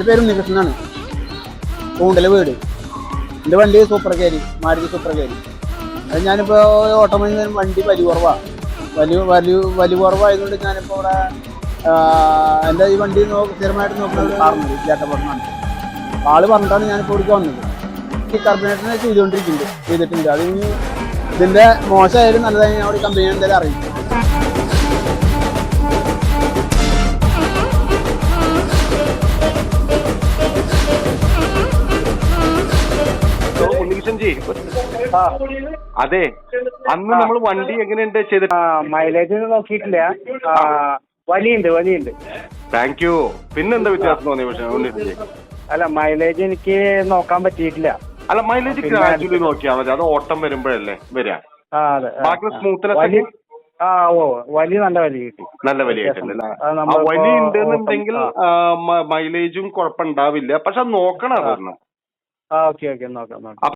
എന്റെ പേര് ഉണ്ണികൃഷ്ണനാണ് കൂണ്ടൽ വീട്. എന്റെ വണ്ടി സൂപ്പർ കയറി മാരുതി സൂപ്പർ കയറി അത് ഞാനിപ്പോൾ ഓട്ടോമൊബൈൽ വണ്ടി വലിയ കുറവാണ് വലിയ വലിയ വലിയ കുറവായതുകൊണ്ട് ഞാനിപ്പോൾ ഇവിടെ എന്റെ ഈ വണ്ടി നോക്കി സ്ഥിരമായിട്ട് നോക്കുന്നത് ചേട്ടപ്പുറമാണ് അപ്പോൾ ആൾ പറഞ്ഞിട്ടാണ് ഞാനിപ്പോൾ ഇവിടേക്ക് വന്നത്. ഈ കർബിനേറ്ററിനെ ചെയ്തുകൊണ്ടിരിക്കുന്നുണ്ട് ചെയ്തിട്ടുണ്ട്. അതിന് ഇതിന്റെ മോശമായാലും നല്ലതായി ഞാൻ അവിടെ കമ്പനി എന്തായാലും അറിയിക്കും. ഉണ്ണികൃഷ്ണൻ ജി അതെ. അന്ന് നമ്മൾ വണ്ടി എങ്ങനെയുണ്ട് ചെയ്ത് മൈലേജ് നോക്കിയിട്ടില്ല. വലിയുണ്ട് വലിയുണ്ട്. താങ്ക് യു പിന്നെന്താ വ്യത്യാസം തോന്നി പക്ഷേ? അല്ല മൈലേജ് എനിക്ക് നോക്കാൻ പറ്റിയിട്ടില്ല. അല്ല മൈലേജ് ഗ്രാജുവലി നോക്കിയാൽ മതി. അത് ഓട്ടം വരുമ്പോഴല്ലേ വരിക. ബാക്കി വലി ആ ഓ വലിയ നല്ല വലി കിട്ടി. നല്ല വലിയ അല്ലേ? അത് വലി ഉണ്ടെന്നുണ്ടെങ്കിൽ മൈലേജും കുഴപ്പമുണ്ടാവില്ല. പക്ഷെ നോക്കണം ഓക്കെ ഓക്കെ നോക്കാം നോക്കാം.